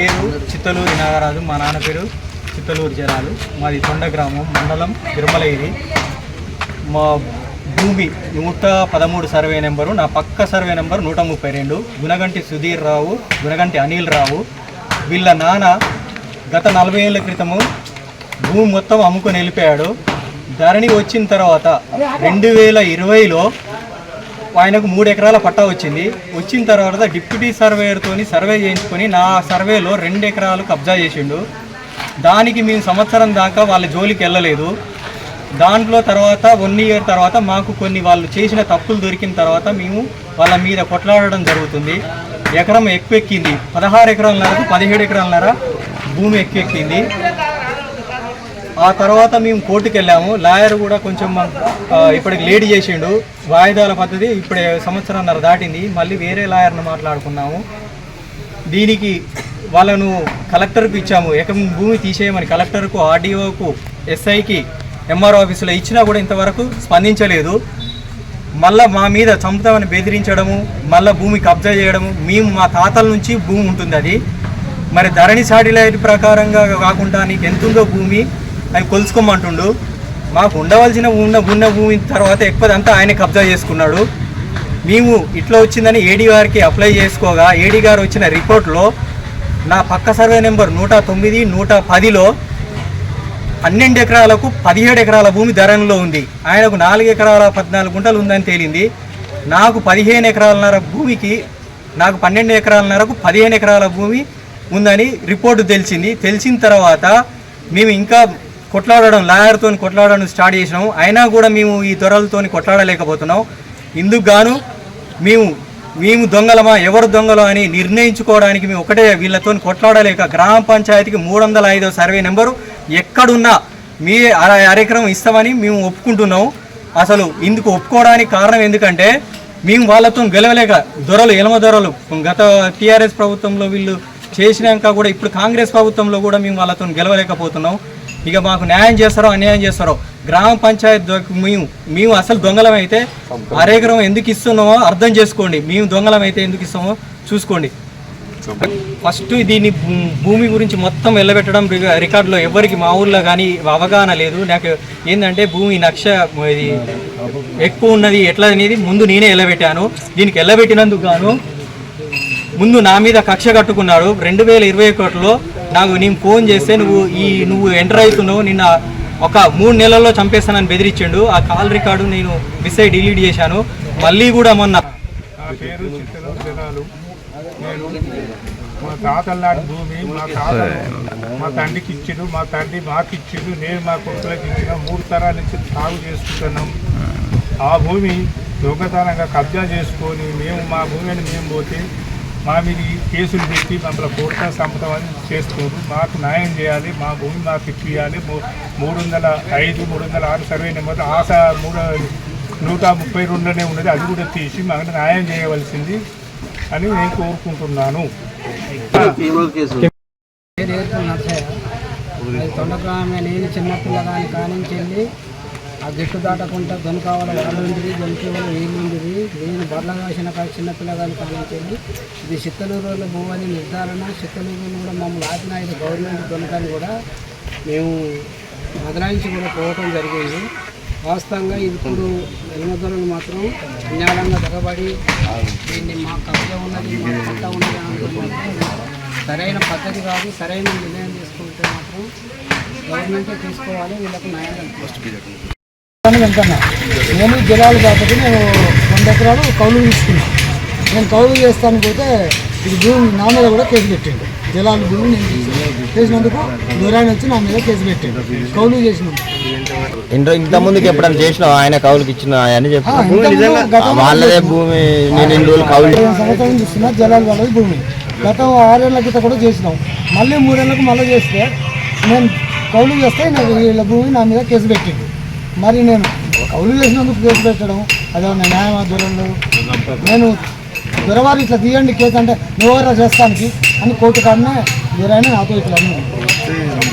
పేరు చిత్తలూరి నాగరాజు మా నాన్న పేరు చిత్తలూరు జనాలు. మాది తొండ గ్రామం మండలం తిరుమలగిరి. మా భూమి నూట పదమూడు సర్వే నెంబరు నా పక్క సర్వే నెంబర్ నూట ముప్పై రెండు. గునగంటి సుధీర్ రావు గునగంటి అనిల్ రావు. వీళ్ళ నాన్న గత నలభై ఏళ్ళ క్రితము భూమి మొత్తం అమ్ముకొని వెళ్ళిపోయాడు. ధరణి వచ్చిన తర్వాత రెండు వేల ఇరవైలో ఆయనకు మూడు ఎకరాల పట్టా వచ్చింది. వచ్చిన తర్వాత డిప్యూటీ సర్వేయర్తో సర్వే చేయించుకొని నా సర్వేలో రెండు ఎకరాలు కబ్జా చేసిండు. దానికి మేము సంవత్సరం దాకా వాళ్ళ జోలికి వెళ్ళలేదు. దాంట్లో తర్వాత వన్ ఇయర్ తర్వాత మాకు కొన్ని వాళ్ళు చేసిన తప్పులు దొరికిన తర్వాత మేము వాళ్ళ మీద కొట్లాడడం జరుగుతుంది. ఎకరం ఎక్కువ ఎక్కింది. పదహారు ఎకరాలన్నరకు పదిహేడు ఎకరాలన్నర భూమి ఎక్కువ ఎక్కింది. ఆ తర్వాత మేము కోర్టుకు వెళ్ళాము. లాయర్ కూడా కొంచెం ఇప్పటికి లేట్ చేసిండు. వాయిదాల పద్ధతి ఇప్పుడే సంవత్సరంన్నర దాటింది. మళ్ళీ వేరే లాయర్ను మాట్లాడుకున్నాము. దీనికి వాళ్ళను కలెక్టర్కు ఇచ్చాము. ఎకం భూమి తీసేయమని కలెక్టర్కు ఆర్డీఓకు ఎస్ఐకి ఎంఆర్ ఆఫీసులో ఇచ్చినా కూడా ఇంతవరకు స్పందించలేదు. మళ్ళా మా మీద చంపుతామని బెదిరించడము మళ్ళా భూమి కబ్జా చేయడము మేము మా తాతల నుంచి భూమి ఉంటుంది అది. మరి ధరణి సాటిలైట్ ప్రకారంగా కాకుండా నీకు ఎంత ఉందో భూమి? అని కొలుసుకోమంటుండు మాకు ఉండవలసిన ఉన్న ఉన్న భూమి తర్వాత ఎక్కువదంతా ఆయన కబ్జా చేసుకున్నాడు. మేము ఇట్లా వచ్చిందని ఏడీ గారికి అప్లై చేసుకోగా ఏడీ గారు వచ్చిన రిపోర్ట్లో నా పక్క సర్వే నెంబర్ నూట తొమ్మిది నూట పదిలో పన్నెండు ఎకరాలకు పదిహేడు ఎకరాల భూమి ధరణిలో ఉంది. ఆయనకు నాలుగు ఎకరాల పద్నాలుగు గుంటలు ఉందని తేలింది. నాకు పదిహేను ఎకరాలన్నర భూమికి నాకు పన్నెండు ఎకరాలన్నరకు పదిహేను ఎకరాల భూమి ఉందని రిపోర్టు తెలిసింది. తెలిసిన తర్వాత మేము ఇంకా కొట్లాడడం లాయర్తో కొట్లాడడం స్టార్ట్ చేసినాము. అయినా కూడా మేము ఈ దొరలతో కొట్లాడలేకపోతున్నాం. ఇందుకు గాను మేము మేము దొంగలమా ఎవరు దొంగలు అని నిర్ణయించుకోవడానికి మేము ఒకటే వీళ్ళతో కొట్లాడలేక గ్రామ పంచాయతీకి మూడు వందల ఐదో సర్వే నెంబరు ఎక్కడున్నా మీ కార్యక్రమం ఇస్తామని మేము ఒప్పుకుంటున్నాము. అసలు ఇందుకు ఒప్పుకోవడానికి కారణం ఎందుకంటే మేము వాళ్ళతో గెలవలేక దొరలు ఎలమ దొరలు గత టీఆర్ఎస్ ప్రభుత్వంలో వీళ్ళు చేసినాక కూడా ఇప్పుడు కాంగ్రెస్ ప్రభుత్వంలో కూడా మేము వాళ్ళతో గెలవలేకపోతున్నాం. ఇక మాకు న్యాయం చేస్తారో అన్యాయం చేస్తారో గ్రామ పంచాయతీ మేము మేము అసలు దొంగలం అయితే అరెకరం ఎందుకు ఇస్తున్నామో అర్థం చేసుకోండి. మేము దొంగలం అయితే ఎందుకు ఇస్తామో చూసుకోండి. ఫస్ట్ దీన్ని భూ- భూమి గురించి మొత్తం వెళ్ళబెట్టడం రిక- రికార్డులో ఎవరికి మా ఊర్లో కానీ అవగాహన లేదు. నాకు ఏంటంటే భూమి నక్ష ఇది ఎక్కువ ఉన్నది ఎట్లా అనేది ముందు నేనే వెళ్ళబెట్టాను దీనికి వెళ్ళబెట్టినందుకు గాను ముందు నా మీద కక్ష కట్టుకున్నాడు. రెండు వేల ఇరవై ఒకటిలో నాకు నేను ఫోన్ చేస్తే నువ్వు ఈ నువ్వు ఎంటర్ అవుతున్నావు నిన్న ఒక మూడు నెలల్లో చంపేస్తానని బెదిరించిండు. ఆ కాల్ రికార్డు నేను మిస్ అయ్యి డిలీట్ చేశాను. మళ్ళీ కూడా మొన్న నా పేరు జనాలు. నేను మా తాతల నాటి భూమి మా తాత మా తండ్రికి ఇచ్చిండు మా తండ్రి మాకు ఇచ్చిండు నేను మా కొడుకులకు ఇచ్చిన మూడు తరాల నుంచి సాగు చేసుకుంటున్నాం. ఆ భూమి దొంగతనంగా కబ్జా చేసుకొని మేము మా భూమిని మేము పోతే మా మీద కేసులు పెట్టి మమ్మల్ని కొడతా సంపదమని చేస్తున్నారు. మాకు న్యాయం చేయాలి మా భూమి మాకు ఇప్పియాలి. మూ- మూడు వందల ఐదు మూడు వందల ఆరు సర్వే నెంబర్ ఆశ మూడు నూట ముప్పై రెండులోనే ఉన్నది. అది కూడా తీసి మాకు న్యాయం చేయవలసింది అని నేను కోరుకుంటున్నాను. అది తొండగ్రామే నేను చిన్నపిల్లగాని కానించి వెళ్ళి ఆ గిట్టు దాటకుండా దొనకావల వడలుండిది దొనికేవాళ్ళు వేలుండిది నేను బర్ల కాసిన కాడ చిన్నపిల్లగాని కానించి ఇది చిత్తలూరులో భూమని నిర్ధారణ. చిత్తలూరులో కూడా మమ్మల్ని ఆపిన ఇది గవర్నమెంట్ దొనకాన్ని కూడా మేము బదలాయించి కూడా పోవటం జరిగింది. వాస్తవంగా ఇది ఇప్పుడు ఎనిమిదొరలు మాత్రం అన్యాయంగా దిగబడి దీన్ని మా కబ్జా ఉన్నది మా పంట ఉన్నది అనడం మాత్రం సరైన పద్ధతి కాదు. సరైన నిర్ణయం తీసుకుంటే మాత్రం గవర్నమెంటే తీసుకోవాలి. వీళ్ళకు న్యాయం వెంకన్న నేను జలాలు కాబట్టి నేను వంద ఎకరాలు కౌలు తీసుకున్నాను నేను కౌలు చేస్తాను పోతే ఇది భూమి నా మీద కూడా కేసు పెట్టిండు. జలాలు భూమి నేను. చేసినందుకు దూరాన్ని వచ్చి నా మీద కేసు పెట్టిండు. కౌలు చేసినందుకు ఇంత ఇంత ముందుకి ఎప్పుడైనా చేసినావు? ఆయన కౌలుకి ఇచ్చిన అని ఆ, చెప్పి ఇంతకుముందు గతంలో వాళ్ళదే భూమి నేను ఇన్ని రోజులు కౌలు పదిహేను సంవత్సరాలు చూస్తున్నా జలాలు వాళ్ళది భూమి. గత ఆరేళ్ళ క్రితం కూడా చేసినాం. మళ్ళీ మూడేళ్ళకు మళ్ళీ చేస్తే నేను కౌలు చేస్తే నాకు వీళ్ళ భూమి నా మీద కేసు పెట్టింది మరి నేను కౌలు చేసినందుకు కేసు పెట్టడం అదేమన్నా న్యాయమా దూరంలో నేను దొరవారు ఇట్లా తీయండి కేసు అంటే నువ్వెవరా చేస్తానికి? అని కోర్టు కాడనే ఎవరైనా నాతో ఇట్లా అన్నారు